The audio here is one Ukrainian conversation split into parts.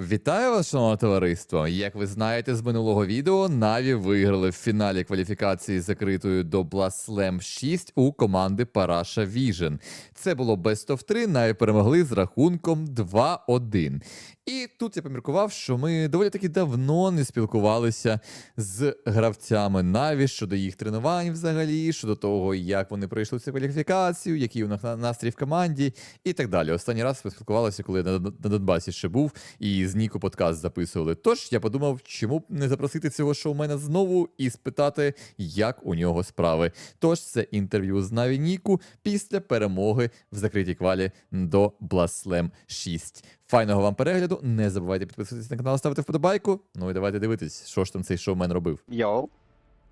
Вітаю вас, шановне товариство! Як ви знаєте з минулого відео, Наві виграли в фіналі кваліфікації закритою до Blast Slam 6 у команди Parasha Vision. Це було Best of 3, Наві перемогли з рахунком 2-1. І тут я поміркував, що ми доволі таки давно не спілкувалися з гравцями Наві щодо їх тренувань взагалі, щодо того, як вони пройшли цю кваліфікацію, який у них на- настрій в команді і так далі. Останній раз ми спілкувалися, коли я на Донбасі ще був, і з Ніко подкаст записували. Тож я подумав, чому б не запросити цього шоумена знову і спитати, як у нього справи. Тож це інтерв'ю з Наві Ніку після перемоги в закритій квалі до Blast 6. Файного вам перегляду. Не забувайте підписуватися на канал, ставити вподобайку. Ну і давайте дивитись, що ж там цей шоумен робив. Йоу,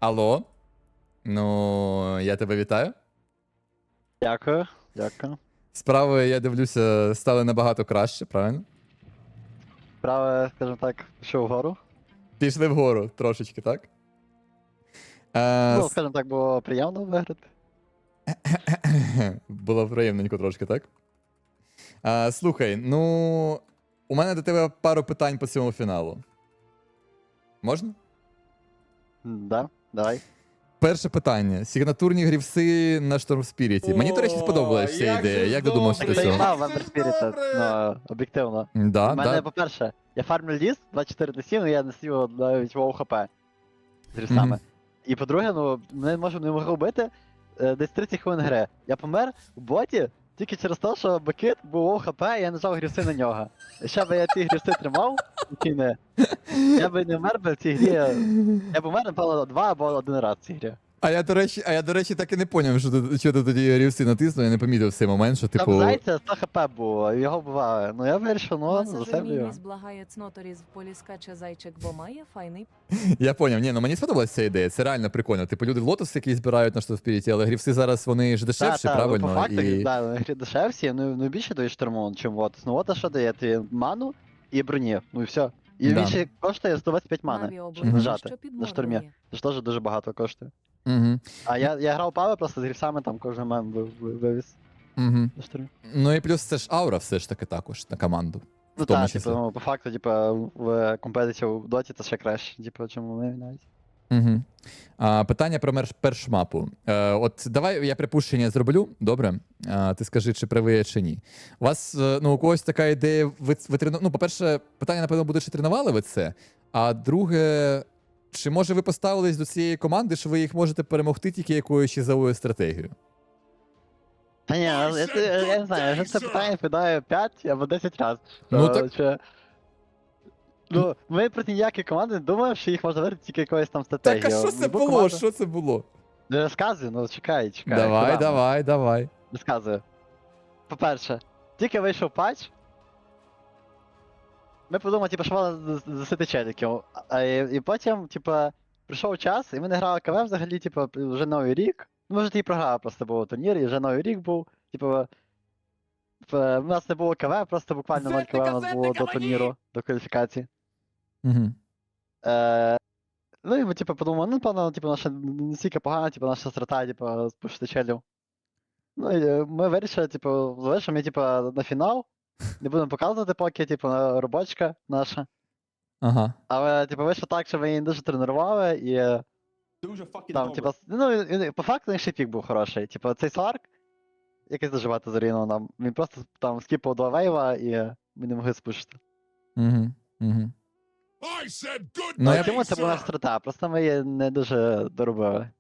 Алло. Ну, я тебе вітаю. дякую, дякую. Справи, я дивлюся, стали набагато краще, правильно? Справа, скажімо так, пішов вгору. Пішли вгору трошечки, так? Е, Ну, с- скажімо так, було приємно виграти. Було приємненько трошки, так? Е, слухай, ну, у мене до тебе пару питань по цьому фіналу. Можна? М, Да, давай. Перше питання. сігнатурні грівси на шторм Спіріті. Мені, до речі, сподобалася ця як ідея. же Як додумався до добре. це цього? Я мав Вандер Спіріта, ну, об'єктивно. Да, У мене, да. по-перше, я фармлю ліс 24 на 7, і я несу навіть вов хп з рісами. Мгм. І по-друге, ну, мене може не могли вбити е, десь 30 хвилин гри. Я помер в боті тільки через те, що Бакит був хп, я нажав гріси на нього. І ще би я ті гріси тримав, не. Я би не вмер би в цій грі. Я б умер, напевно, два або один раз в цій грі. А я, до речі, а я, до речі, так і не поняв, що ти, що ти тоді рівси натиснув, я не помітив в цей момент, що, Там типу. зайця 100 хп було, його буває. Ну я вирішив, ну за себе. благає цноторіз в полі скаче зайчик, бо має файний Я поняв, ні, ну мені сподобалася ця ідея, це реально прикольно. Типу люди лотос якісь збирають на що спіріті, але грівси зараз вони ж дешевші, Та, та, правильно? Ну, по факту, і... да, на грі дешевсі, ну, ну більше дають штурмон, чим Вотас. Ну Вотас що дає? Ти ману і броні, ну і все. І Да. він ще коштує 125 мани. Щоб нажати на штурмі. Це ж теж дуже багато коштує. Угу, А я, я грав пави просто з грівсами, там кожен мем ви- ви- вивіз угу. на штурмі. Ну і плюс це ж аура все ж таки також на команду. Ну тому так, числі. типу, ну, по факту, типу, в компетиті в доті це ще краще, типу, чому вони навіть. Угу. А, питання про мерш, першу. Е, от давай я припущення зроблю, добре? А, ти скажи, чи правий чи ні. У вас, е, ну, у когось така ідея, ви, ви трену... Ну, по-перше, питання, напевно, буде, чи тренували ви це? А друге, чи може ви поставились до цієї команди, що ви їх можете перемогти тільки якоюсь чизовою стратегією? Та ні, я, я, я, я не знаю, я вже це питання відповідаю 5 або 10 разів. Ну, Е, так- Чи... Ну, ми проти ніякої команди не думаємо, що їх можна виграти тільки якоюсь там Так, стратегією. а що це Любу було? команду- Що це було? Не розказуй, ну чекай, чекай. давай, куди? давай, давай. Розказую. По-перше, тільки вийшов патч. Ми подумали, типу, що можна з- засити челіків. А, і, і потім, типу, прийшов час, і ми не грали КВ взагалі, типу, вже новий рік. Ну, може, і програли просто був турнір, і вже новий рік був. Типу, в- у нас не було КВ, просто буквально 0 КВ у нас було до турніру, до кваліфікації. Угу. Е, ну і ми, типу, подумали, ну, напевно, типу, наша не стільки погана, типу, наша страта, типу, спушити челів. Ну і е, ми вирішили, типу, залишимо її, типу, на фінал. Не будемо показувати поки, типу, на- робочка наша. Ага. Але, типу, вийшло так, що ми її дуже тренували, і е, Дуже там, типу, ну, і- по факту ще пік був хороший. Типу, цей Сларк, якийсь дуже багато зарівняв нам. Він просто там скіпав два вейва, і е, ми не могли спушити. Угу. Угу. I said good Ну, я- Тому це була страта, просто ми її не дуже доробили.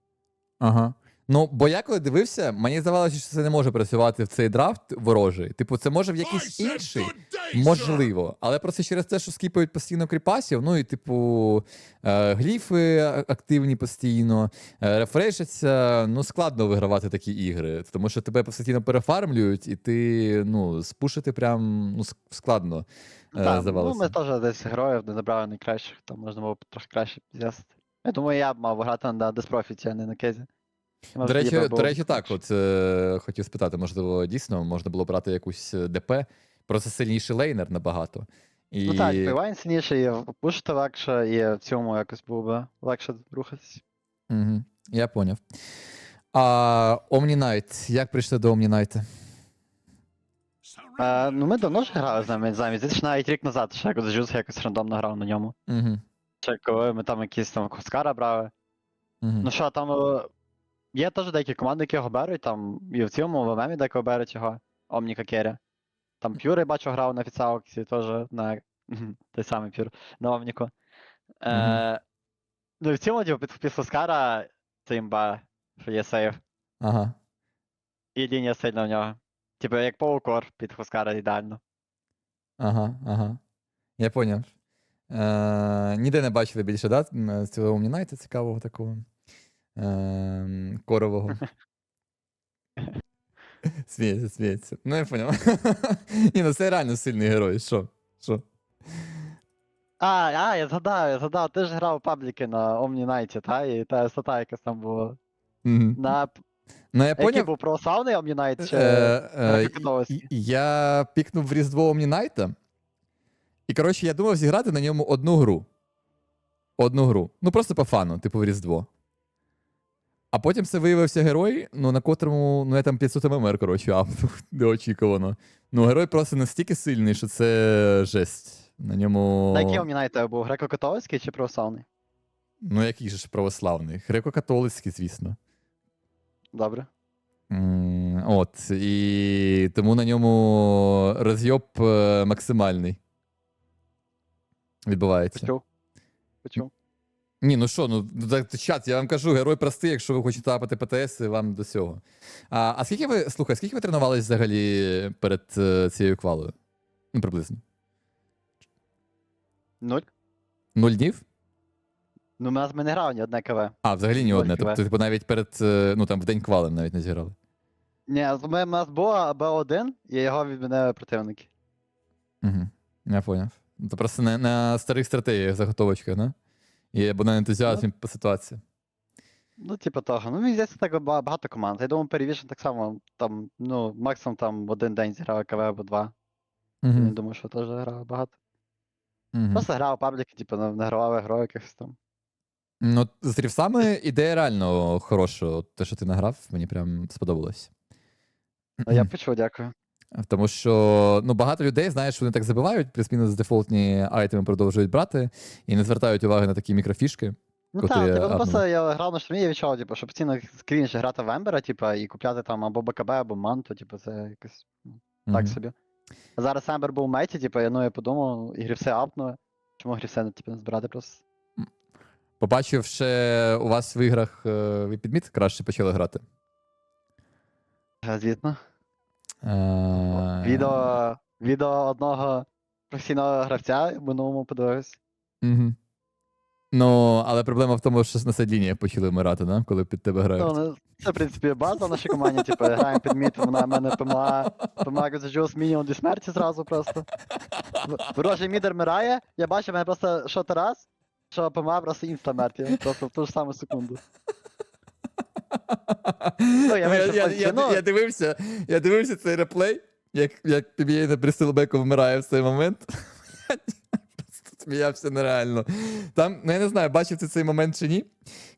Ага. Ну, бо я коли дивився, мені здавалося, що це не може працювати в цей драфт ворожий. Типу, це може в якийсь інший. day. Можливо, але просто через те, що скіпають постійно кріпасів, ну і типу е, гліфи активні постійно, е, рефрешаться, ну складно вигравати такі ігри, тому що тебе постійно перефармлюють, і ти ну, спушити прям ну, складно. Е, Ну, так, ну, здавалося. ми теж десь героїв не забрали найкращих, там можна було б трохи краще з'ясити. Я думаю, я б мав грати на Деспрофіті, а не на Кезі. До речі, до речі, так, от е, хотів спитати, можливо, дійсно можна було брати якусь е, ДП, просто сильніший лейнер набагато. І... Ну так, Півайн сильніше, і пушити легше, і в цьому якось було б легше рухатись. Угу, я поняв. А Omni Knight, як прийшли до Omni Knight? Е, ну ми давно ж грали з ними, знаю, десь навіть рік назад, ще якось Джус якось рандомно грав на ньому. Угу. Ще коли ми там якісь там Хоскара брали. Угу. Ну що, там е, є теж деякі команди, які його беруть, там і в цьому в ММі декого беруть його, Омніка Керрі. Там Пюр, я бачу, грав на офіціалці теж на той самий Пюр, на Омніку. Е, ну і в цілому, типу, під, під Хоскара це імба, що є сейв. Ага. І лінія сильна в нього. Типу, як Поукор під Хоскара ідеально. Ага, ага. Я поняв. Е, ніде не бачили більше, да? З цього Omninite цікавого такого. Е, корового. Сміється, сміється. Ну, я поняв. Ні, ну це реально сильний герой. Що? Що? А, а, я згадав, я згадав, ти ж грав пабліки на Omni та? І та стата якась там була. Мгм. На... Ну, я Який поняв. був православний Night чи Е, е, і- Я пікнув в Різдво Omninite. І, коротше, я думав зіграти на ньому одну гру. Одну гру. Ну, просто по фану, типу в Різдво. А потім це виявився герой, ну, на котрому, ну, я там 500 ММР, коротше, апнув неочікувано. Ну, герой просто настільки сильний, що це жесть. На ньому. На який тебе був? Греко-католицький чи православний? Ну, який же ж православний. Греко-католицький, звісно. Добре. От, і тому на ньому розйоб е, максимальний. Відбувається. Почув. Почув. Ні, ну що, ну чат, я вам кажу, герой простий, якщо ви хочете тапати ПТС, вам до цього. А, а скільки ви, слухай, скільки ви тренувались взагалі перед е, цією квалою? Ну, приблизно. Нуль. Нуль днів? Ну, у нас ми не грали ні одне КВ. А, взагалі ні одне. Тобто, типу, навіть перед, е, ну там в день квали навіть не зіграли. Ні, ми, у нас було Б1, і його відмінили противники. Угу. Я поняв. Ну, То просто на, на старих стратегіях заготовочках, да? І або на ентузіазмі по ситуації. Ну, типу того. Ну, мені здається, так ба- багато команд. Я думаю, Перевішен так само, там, ну, максимум там один день зіграв КВ або два. Я Угу. думаю, що теж грав багато. Угу. Просто грав пабліки, типу, не не гравав якихось там. Ну, з рівсами ідея реально хороша. Те, що ти награв, мені прям сподобалось. Ну, я почув, дякую. Тому що ну, багато людей, знаєш, вони так забивають, плюс-мінус дефолтні айтеми продовжують брати і не звертають уваги на такі мікрофішки. Ну так, типу, ну, просто я грав на штурмі, я відчував, типу, що постійно скрінше грати в Ембера, типу, і купляти там або БКБ, або Манту, типу, це якось ну, так Мгм. собі. А зараз Ембер був в меті, типу, ну, я подумав, і грівси апнули. Чому грівси типу, не збирати просто? Побачив ще у вас в іграх е, ви підміт краще почали грати. Звітно. Е, Відео, відео одного професійного гравця в минулому подивився. Угу. Ну, але проблема в тому, що на сидлінії почали вмирати, да? коли під тебе грають. Ну, ну, це, в принципі, база в нашій команді, типу, граємо під мід, вона в мене ПМА, ПМА Джус мінімум до смерті зразу просто. В- Ворожий мідер вмирає, я бачу, в мене просто що раз, що ПМА просто інста мертві, просто в ту ж саму секунду. Ну, я вийшов я, з я, стіну. я, дивився, я дивився цей реплей, як, як PBA на Брістелбеку вмирає в цей момент. Сміявся нереально. Там, ну я не знаю, бачив ти цей момент чи ні.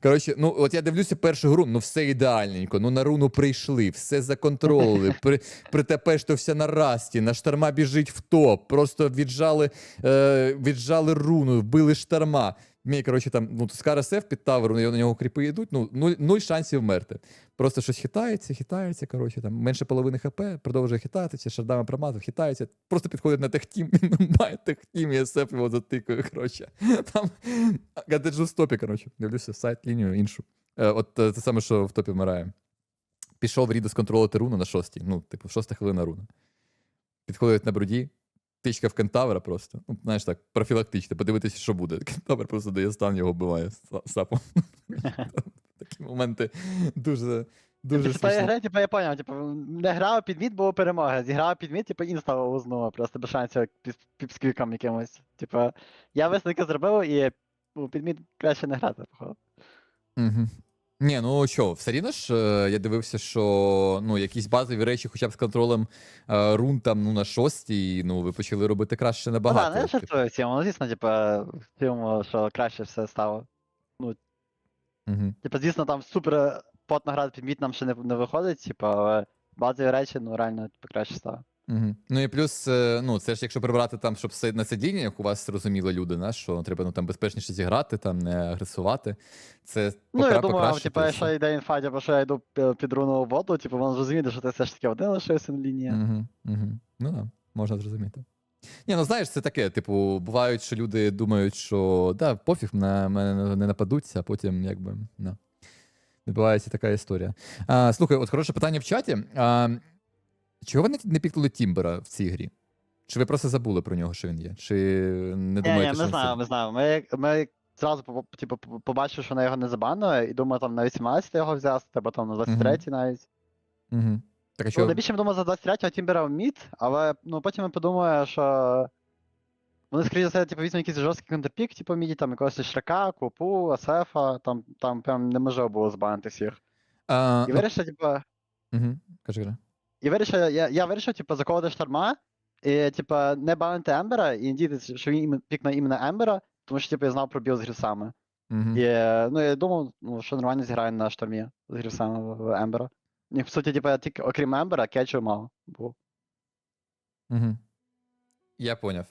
Коротше, ну от я дивлюся першу гру, ну все ідеальненько. Ну на руну прийшли, все законтролили, при, притепештався на расті, на штарма біжить в топ, просто віджали, е, віджали руну, вбили шторма. Мій, коротше, там, ну, Скара Сеф під тавером, на нього кріпи йдуть, ну, нуль, нуль шансів вмерти. Просто щось хитається, хитається, коротше, там менше половини хп, продовжує хитатися, шардами промазав, хитається, просто підходить на техтім, має техтім, і Сеф його затикає, коротше. Там гадеджу в стопі, коротше, дивлюся сайт, лінію іншу. Е, от е, те саме, що в топі вмирає. Пішов Рідо сконтролити руну на шостій, ну, типу, шоста хвилина руна. Підходить на бруді, тичка в кентавра просто. Ну, знаєш так, профілактично, подивитися, що буде. Кентавр просто дає стан, його вбиває сапом. Такі моменти дуже, дуже Після тої смішні. типу, я поняв, типу, не грав під мід, було перемога. Зіграв під мід, типу, інста узнула, просто без шансів піпсквіком якимось. Типу, я висновки зробив і під мід краще не грати, походу. Угу. Ні, ну що, все рівно ж е, я дивився, що ну, якісь базові речі, хоча б з контролем е, рун там ну, на шостій, ну, ви почали робити краще Ну набагато. так, не Типу, жартую цьому, ну звісно, типу, в цьому, що краще все стало. Мгм. Типу, звісно, там супер потно грати під мід нам ще не, не виходить, типу, але базові речі, ну реально, типу, краще стало. Угу. Ну і плюс, е, ну, це ж якщо прибрати там, щоб на сидіннях у вас розуміли люди, да, що треба ну, там безпечніше зіграти, там не агресувати. Це Ну, я думаю, типу, якщо йде інфа, типу, що я йду пі- під руну воду, типу, вони зрозуміють, що ти все ж таки один лишився на лінії. Угу, угу. Ну так, да, можна зрозуміти. Ні, ну знаєш, це таке, типу, бувають, що люди думають, що да, пофіг, на мене не нападуться, а потім якби. Да. Відбувається така історія. А, слухай, от хороше питання в чаті. А, чого ви не, пікнули Тімбера в цій грі? Чи ви просто забули про нього, що він є? Чи не думаєте, ні, що ми знаємо, ми знаємо. Ми, ми зразу типу, побачили, що на його не забанили, і думаю, там на 18 його взяти, або там на 23 навіть. Угу. Так, а Ну, що? найбільше ми думали за 23-го Тімбера в мід, але ну, потім ми подумали, що вони, скоріше за все, типу, візьмуть якийсь жорсткий контрпік, типу, міді, там якогось Шрака, Купу, Асефа, там, там прям неможливо було збанити всіх. А, І ну, вирішив, типу, угу. Кажи, кажи. І вирішив, я, я вирішив, типу, заколоти шторма, і, типу, не банити Ембера, і надіятися, що він пікне іменно Ембера, тому що, типу, я знав про біл з грюсами. Угу. І, ну, я думав, ну, що нормально зіграє на штормі з грюсами в- в Ембера. І, по суті, типу, я тільки, окрім Ембера, кетчу мало був. Угу. Я поняв.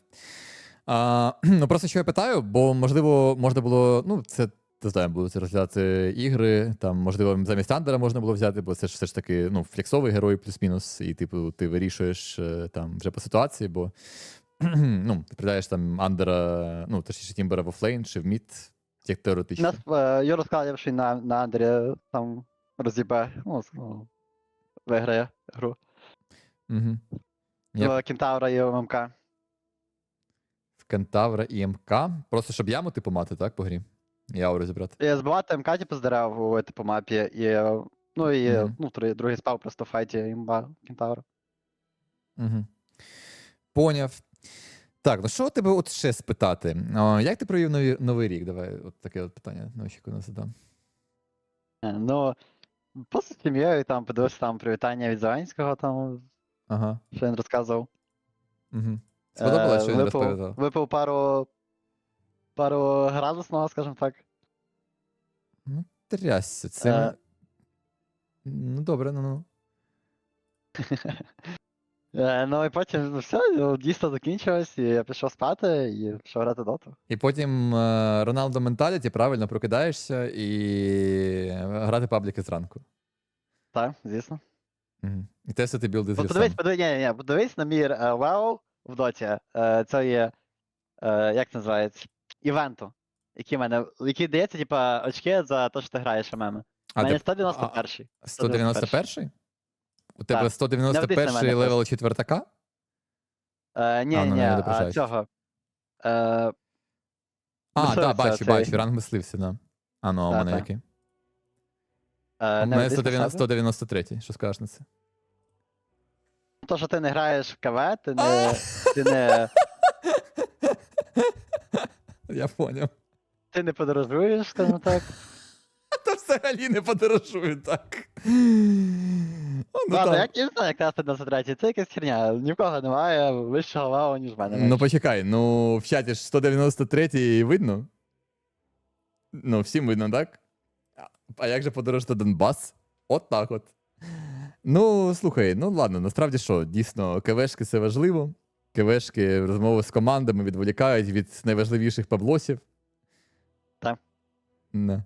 А, ну, просто що я питаю, бо, можливо, можна було, ну, це не знаю, будуть розглядати ігри, там, можливо, замість Андера можна було взяти, бо це ж все ж таки ну, флексовий герой плюс-мінус, і типу, ти вирішуєш е, там вже по ситуації, бо ну, ти придаєш там Андера, ну, точніше Тімбера в офлейн чи в мід, як теоретично. Нас е, Юра сказав, що на, на Андрі там розібе, ну, ну, виграє гру. Угу. Yep. Кентавра і ММК. В Кентавра і МК. Просто щоб яму типу мати, так, по грі? І ауру зібрати. І збивати МК, типу, з дерев у типу, мапі, і, е, ну, і Мгм. ну, другий, другий спав просто в файті імба Кентавра. Угу. Поняв. Так, ну що тебе от ще спитати? А, як ти провів новий, новий рік? Давай от таке от питання на очікувано задам. Е, Ну, просто з сім'єю там подивився там привітання від Зеленського, там, Ага. що він розказував. Угу. Сподобалось, Е, що він випив, розповідав? Випив пару, пару градусного, скажімо так. Ну, трясся. Це. Е. Ну, добре, ну ну. Е, Ну і потім ну, все, ну, дійсно закінчилось, і я пішов спати і пішов грати доту. І потім е, Роналдо менталіті, правильно прокидаєшся і грати пабліки зранку. Так, звісно. Угу. І тестити білди з От подивись, лісом. подивись, ні, ні, подивись на мій е, левел в доті. Е, Це є. е, Як це називається? Івенту. Який в мене. Який дається, типа, очки за те, що ти граєш ММ. У мене де 191. 191? У тебе 191 Не втисни мене левел четвертака? Е, Ні, А, ну, ні, а цього. Е, А, так, бачу, бачу, ранг мислився, да. А ну, а у мене який? е, У мене ведись на 190, себе. 193, що скажеш на це? То, що ти не граєш в КВ, ти не. Я поняв. ти не подорожуєш, скажімо так. Та взагалі не подорожую так. Ну, Ладно, як я не знаю, як на 193, це якась херня. Ні в кого немає вищого левела, ніж в мене. ну почекай, ну в чаті ж 193 видно. Ну, всім видно, так? А- як же подорожити Донбас? От так от. Ну, слухай, ну ладно, насправді що, дійсно, КВшки це важливо. КВшки, розмови з командами відволікають від найважливіших паблосів. Так. Не.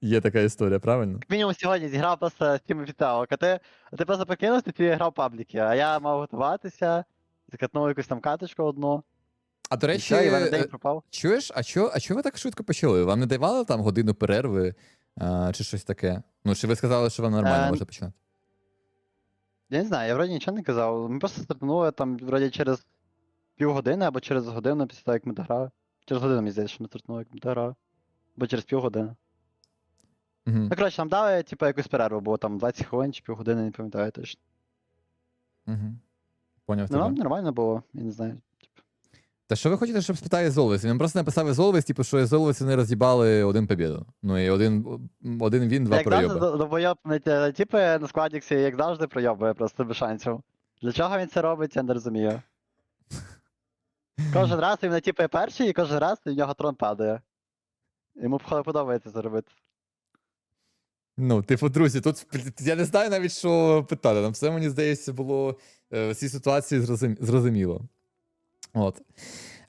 Є така історія, правильно? Як мінімум сьогодні зіграв просто з тим офіціалок, а ти, а ти просто покинувся, ти грав пабліки, а я мав готуватися, закатнув якусь там каточку одну. А до І речі, все, і в мене е, день пропав. чуєш, а чо, а чо ви так швидко почали? Вам не давали там годину перерви а, чи щось таке? Ну, чи ви сказали, що вам нормально Е, може починати? Я не знаю, я вроді нічого не казав. Ми просто стартанули там вроді через півгодини або через годину після того, як ми дограли. Через годину, мені здається, що ми стартанули, як ми дограли. Або через півгодини. Угу. Ну, коротше, там дали, типу, якусь перерву, було там 20 хвилин чи півгодини, не пам'ятаю точно. Угу. Поняв Ну, тебе. нам нормально було, я не знаю. Та що ви хочете, щоб спитає Золвес? Він просто написав Езолвес, типу, що Езолвес вони роз'їбали один побіду. Ну і один, один він, два як завжди, пройоби. довбойоб, не типи на складіксі, як завжди, пройобує просто без шансів. Для чого він це робить, я не розумію. Кожен раз він не перший, і кожен раз в нього трон падає. Йому походу подобається це робити. Ну, типу, друзі, тут я не знаю навіть, що питати. Там все, мені здається, було Е, В цій ситуації зрозум... зрозуміло. От.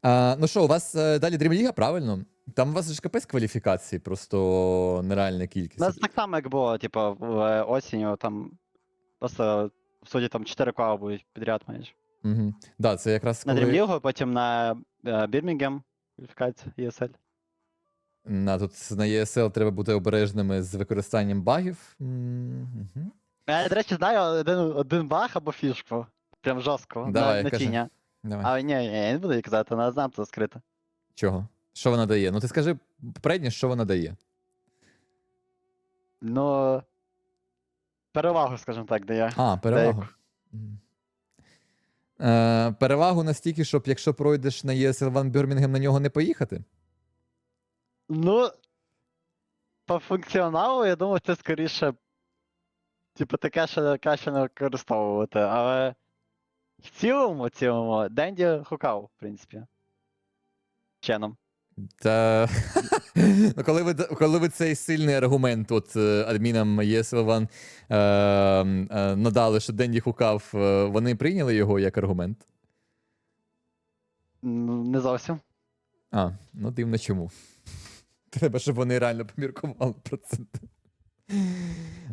А, ну що, у вас е, далі Дрімліга, правильно? Там у вас ж капець кваліфікації, просто нереальна У кількість. нас так само, як було, типу, в е, осінню, там просто, в суді, там 4 кола будуть підряд майже. Угу. Да, це якраз На коли... Дрімлігу, потім на Бірмінгем, кваліфікація ESL. На, тут на ESL треба бути обережними з використанням багів. Угу. Я, до речі, знаю один, один баг або фішку. Прям жорстко. Давай, на, на тіня. Давай. Але ні, ні, я не буду їй казати, вона знам це скрито. Чого? Що вона дає? Ну ти скажи попередньо, що вона дає. Ну. Перевагу, скажімо так, дає. А, перевагу. Мгм. Е, перевагу настільки, щоб якщо пройдеш на ЄСЛ Ван Бюрмінгем, на нього не поїхати. Ну. По функціоналу, я думаю, це скоріше. Типу, таке ще краще не використовувати. Але в цілому, цілому, Денді хукав, в принципі. Чином. Та ну, коли ви коли ви цей сильний аргумент от е, адмінам ESL е, е, надали, що Денді хукав, е, вони прийняли його як аргумент. Ну, Не зовсім. А, ну дивно чому. Треба, щоб вони реально поміркували про це.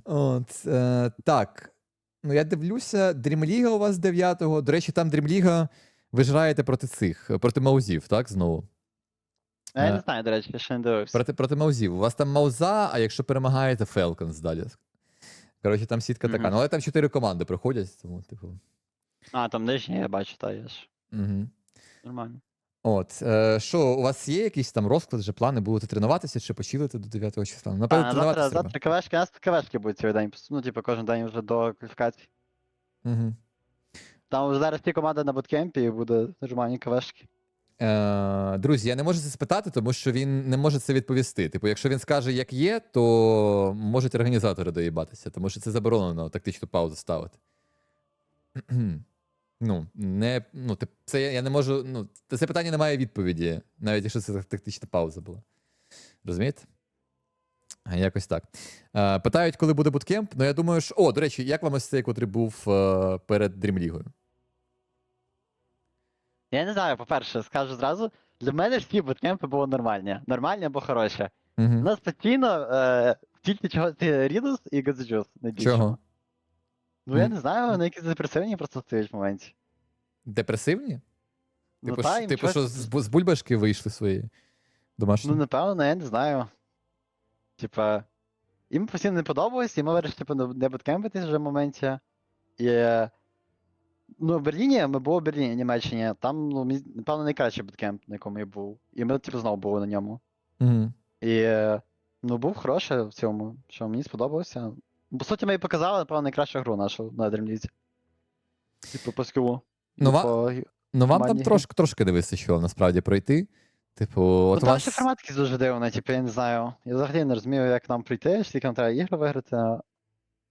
От, е, так. Ну, я дивлюся, Дрімліга у вас 9-го. До речі, там Дрімліга ви ж граєте проти цих, проти маузів, так? Знову. Я Е. не знаю, до речі, я ще не дивився. Проти, проти маузів. У вас там мауза, а якщо перемагаєте, Falcons далі. Коротше, там сітка така. Мгм. Ну, але там чотири команди проходять, тому, типу. А, там нижній, я бачу, та є ж. Угу. Нормально. От, е, що, у вас є якісь там розклад, вже плани, будете тренуватися чи почилити до 9 числа? Ну, А, тренуватися. завтра, завтра кавешки, у нас кавешки будуть цілий день. Ну, типу, кожен день вже до кваліфікації. Угу. Там вже зараз ті команди на буткемпі і буде нормальні кавешки. Е, друзі, я не можу це спитати, тому що він не може це відповісти. Типу, якщо він скаже, як є, то можуть організатори доїбатися, тому що це заборонено тактичну паузу ставити. ну, не, ну, це я не можу. Ну, це питання не має відповіді, навіть якщо це тактична пауза була. Розумієте? Якось так. Е, питають, коли буде буткемп. Ну, я думаю, що. О, до речі, як вам ось цей, котрий був е, перед Дрімлігою? Я не знаю, по-перше, скажу зразу, для мене всі буткемпи були нормальні. Нормальні або хороші. У Угу. нас постійно е, тільки чого ти Рідус і Гадзеджус найбільше. Чого? Ну я не знаю, вони якісь депресивні просто стоять в моменті. Депресивні? Ну, Типу, та, їм типу щось- що з, бу- з бульбашки вийшли свої домашні? Ну, напевно, я не знаю. Типа, їм постійно не подобалось, і ми вирішили, типу, не- не буткемпитись вже в моменті. І. е, Ну, в Берліні, ми були в Берліні, Німеччині. Там, ну, напевно, найкращий буткемп, на якому я був. І ми, типу, знову були на ньому. Угу. І. Ну, був хороший в цьому, що мені сподобалося. По суті, ми і показали, напевно, найкращу гру нашу на Дрімлізі. Типу, по скілу. Ну, ва-. Ну вам там трошки, трошки не вистачило насправді пройти. Типу, от Ну, у там вас... ще формат якийсь дуже дивний, типу, я не знаю. Я взагалі не розумію, як нам прийти, скільки нам треба ігри виграти.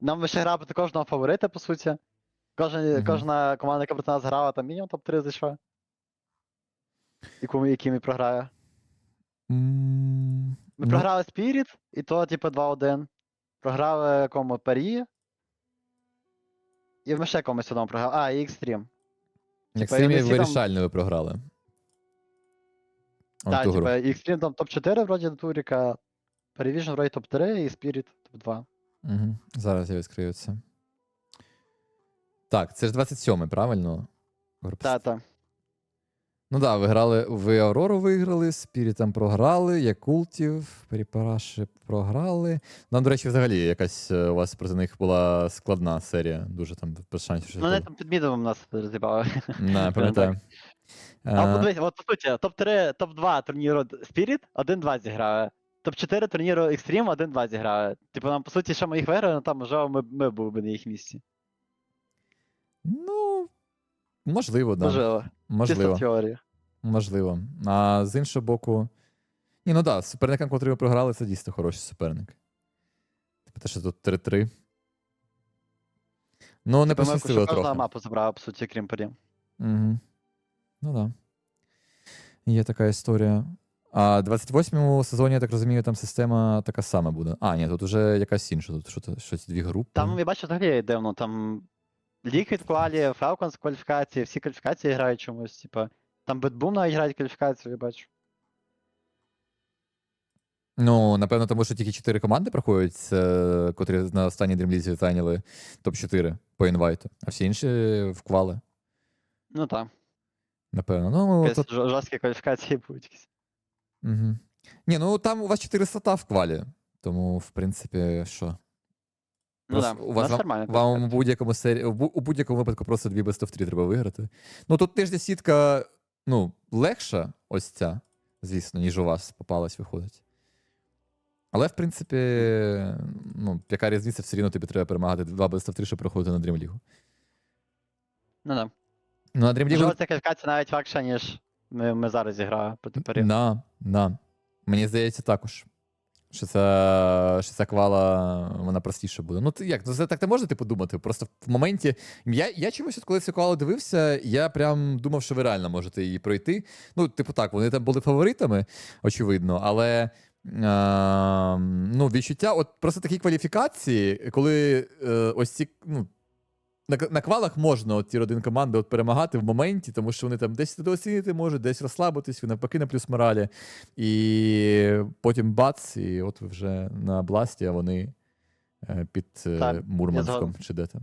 Нам ще грати проти кожного фаворита, по суті. Кожен, Мгм. Кожна команда, яка проти нас грала, там мінімум топ-3 зайшла. Яку, які ми програє. М, Ми ну, програли Spirit, і то, типу, 2-1. Програли кому Парі. І ми ще комусь одному програли. А, і Extreme. Як типа, стрімі вони там- ви програли. Так, типу, і Extreme там топ-4 вроді до Туріка. Перевіжн вроді топ-3 і Spirit топ-2. Угу. Зараз я відкрию це. Так, це ж 27-й, правильно? Та-та. Ну так, да, ви грали, ви Аврору виграли, Спірітам програли, Якултів, Перепараші програли. Нам, до речі, взагалі якась е, у вас проти них була складна серія. Дуже там без шансів. Ну, вони там під мідовим нас розібали. Не, пам'ятаю. А Е, подивись, от по суті, топ-3, топ-2 турніру Spirit 1-2 зіграли. Топ-4 турніру Extreme 1-2 зіграли. Типу нам, по суті, що ми їх виграли, ну там можливо ми, ми були б на їх місці. Ну, можливо, так. Да. Можливо. Можливо. в теорії. Можливо. А з іншого боку. Ні, ну так, да, суперникам, котрі ви програли, це дійсно хороший суперник. Типу, те, що тут 3-3. Ну, не Типу, ми пощастило кожна мапу забрала, по суті, крім. Угу. Ну так. Да. Є така історія. А в 28-му сезоні, я так розумію, там система така сама буде. А, ні, тут вже якась інша. Тут щось дві групи. Там, я бачу, взагалі дивно, там Liquid Quali, Falcons кваліфікації, всі кваліфікації грають чомусь, типа. Там Бетбум навіть грають кваліфікацію, я бачу. Ну, напевно, тому що тільки чотири команди проходять, е, котрі на останній дрімлізі зайняли топ-4 по інвайту, а всі інші вквали, Ну так. напевно. Ну, Якісь то, жор- жорсткі кваліфікації будуть якісь. угу. Ні, ну там у вас 4 слота в квалі, тому, в принципі, що. Ну Просто да, у вас вам, вам у будь-якому сері... у будь-якому випадку просто дві best of 3 треба виграти. Ну тут теж десятка, ну, легша, ось ця, звісно, ніж у вас попалась, виходить. Але, в принципі, ну, яка різниця, все рівно тобі треба перемагати два best of 3, щоб проходити на Dream League. Ну да. Ну, на Dream League... ця кваліфікація навіть вакша, ніж ми, ми зараз зіграємо проти парі. На, на. Мені здається, також. Що ця, що ця квала вона простіше буде. Ну, як? Ну, це так не можна типу, думати. Просто в моменті. Я, я чомусь, коли цю квалу дивився, я прям думав, що ви реально можете її пройти. Ну, типу, так, вони там були фаворитами, очевидно, але. А, ну, відчуття, от просто такі кваліфікації, коли е, ось ці. Ну, на, на квалах можна от ті родин команди от перемагати в моменті, тому що вони там десь недооцінити можуть, десь розслабитись, навпаки на плюс моралі. І потім бац, і от ви вже на бласті, а вони е, під е, Так, я Мурманськом чи де там.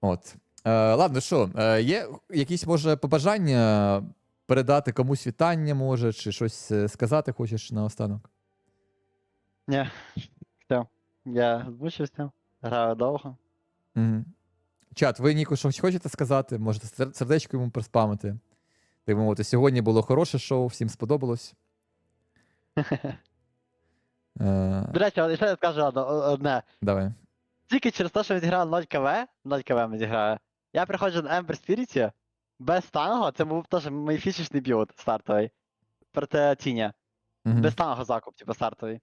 От. Е, ладно, що, е, є якісь, може, побажання передати комусь вітання, може, чи щось е, сказати хочеш наостанок? Ні. Все. Я змучився, граю довго. Угу. Чат, ви Ніку, щось хочете сказати? Можете сердечко йому приспамити. Так би мовити, сьогодні було хороше шоу, всім сподобалось. Е, До речі, от ще я скажу одне. давай. Тільки через те, що він зіграв 0 КВ, 0 КВ ми зіграє. Я приходжу на Ember Spirit без танго, це був теж мій фішечний білд стартовий. Проти Тіня. Без танго закуп, типу, стартовий.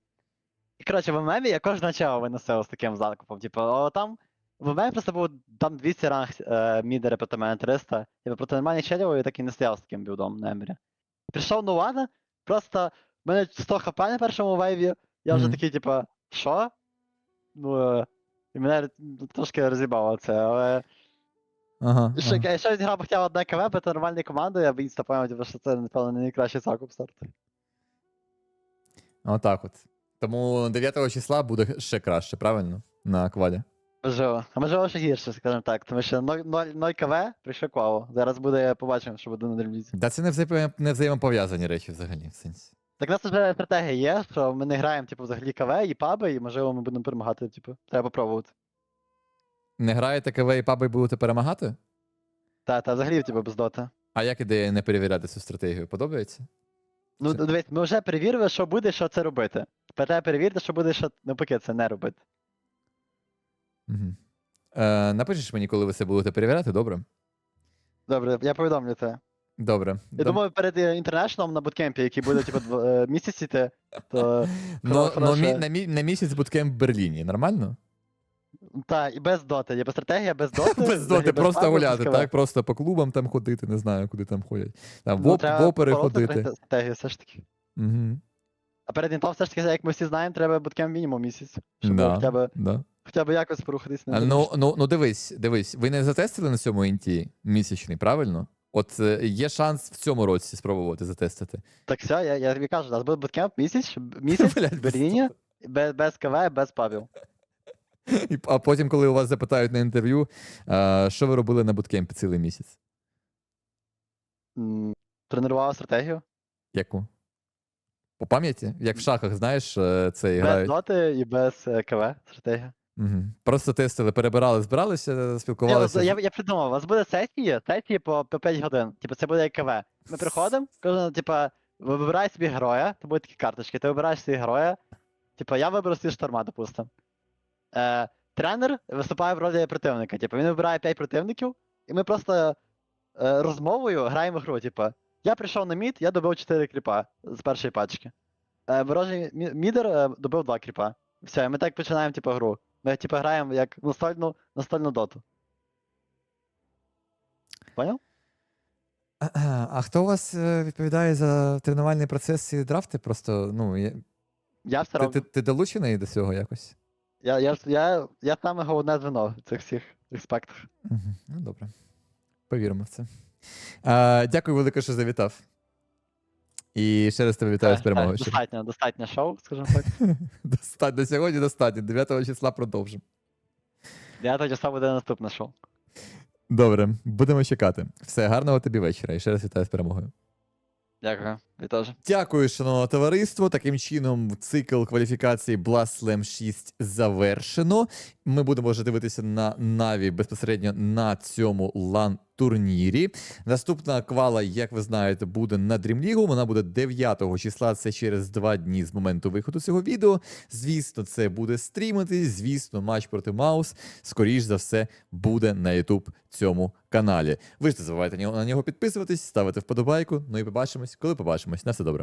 І коротше, в мемі я кожного чого виносив з таким закупом. Типу, о, там. В мемі просто був там 200 ранг е, мідери проти мене 300. Типу, проти нормальних челів я так і не стояв з таким білдом на Ембері. Прийшов Нуана, просто в мене 100 хп на першому вейві. Я вже Мгм. такий, типу, що? Ну, е, і мене трошки розібало це, але. Ага, Ще, ага. якщо він грав б одне КВ проти нормальної команди, я б інста поняв, типу, що це, напевно, не найкращий закуп старту. Отак от. Тому 9 числа буде ще краще, правильно? На квалі. Можливо. А можливо ще гірше, скажімо так, тому що 0, 0, 0 КВ. Зараз буде, побачимо, що буде на дрімлізі. Да, це не, взаєм... не взаємопов'язані речі взагалі. В сенсі. Так у нас вже стратегія є, що ми не граємо, типу, взагалі КВ і паби, і можливо ми будемо перемагати, типу, треба попробувати. Не граєте КВ і паби і будете перемагати? Та, та взагалі, типу, без дота. А як ідея не перевіряти цю стратегію? Подобається? Ну, Це- дивись, ми вже перевірили, що буде, що це робити. Тепер треба перевірити, що буде, що навпаки це не робити. Угу. Е, напишеш мені, коли ви це будете перевіряти, добре? Добре, я повідомлю це. Добре. Я Дом- думаю, перед е, інтернешнлом на буткемпі, який буде, типу, дв- е, місяць іти, то. Хоро- ну, мі, на, мі, на місяць буткемп в Берліні, нормально? Та, і без доти. Є стратегія без доти. Без доти, просто без гуляти, КВ. так? Просто по клубам там ходити, не знаю, куди там ходять. Там Ну, в, треба в опери ходити. стратегію все ж таки. Угу. А перед інтом все ж таки, як ми всі знаємо, треба буткемп мінімум місяць. Щоб Да, хоча б да. Хоча б якось порухатись на ну, ну, ну дивись, дивись, ви не затестили на цьому інті місячний, правильно? От е, є шанс в цьому році спробувати затестити. Так все, я, я тобі кажу, у нас буде буткемп місяць, місяць Блядь, в Берліні, без, без КВ, без. І- А потім, коли у вас запитають на інтерв'ю, а, що ви робили на буткемпі цілий місяць? М, Тренував стратегію. Яку? По пам'яті? Як в шахах, знаєш, е, це Без грають. доти і без е, КВ стратегія. Угу. Просто тестили, перебирали, збиралися, спілкувалися. я, я придумав, у вас буде сесії, сесії по, по 5 годин. Типу, це буде як КВ. Ми приходимо, кожен, типа, ви- вибирає собі героя, то будуть такі карточки, ти вибираєш собі героя. Типа, я виберу собі шторма, допустим. Е, тренер виступає в ролі противника. Типу, він вибирає 5 противників, і ми просто е, розмовою граємо гру. Типу, я прийшов на мід, я добив 4 кріпа з першої пачки. Е, ворожий мі- мідер е, добив 2 кріпа. Все, і ми так починаємо, типу, гру. Ми типу, граємо як настольну, настольну доту. Поняв? А хто у вас е, відповідає за тренувальний процес і драфти? Просто, ну, я... Я все ти, ти, ти долучений до цього якось? Я, я, я, я саме головне звено цих всіх Респект. Угу. Ну, добре. Повіримо в це. А, дякую велике, що завітав. І ще раз тебе вітаю з Е, перемогою. е. Достатньо, достатньо шоу, скажімо так. Достатньо сьогодні достатньо. 9 числа продовжимо. 9 числа буде наступне шоу. Добре, будемо чекати. Все, гарного тобі вечора. І ще раз вітаю з перемогою. Дякую. Теж. Дякую, шановне товариство. Таким чином, цикл кваліфікації Blast Slam 6 завершено. Ми будемо вже дивитися на Наві безпосередньо на цьому лан турнірі. Наступна квала, як ви знаєте, буде на Дрімлігу. Вона буде 9 числа. Це через два дні з моменту виходу цього відео. Звісно, це буде стрімити. Звісно, матч проти Маус. Скоріш за все, буде на YouTube цьому каналі. Ви ж не забувайте на нього- підписуватись, ставити вподобайку. Ну і побачимось, коли побачимось. На все добре.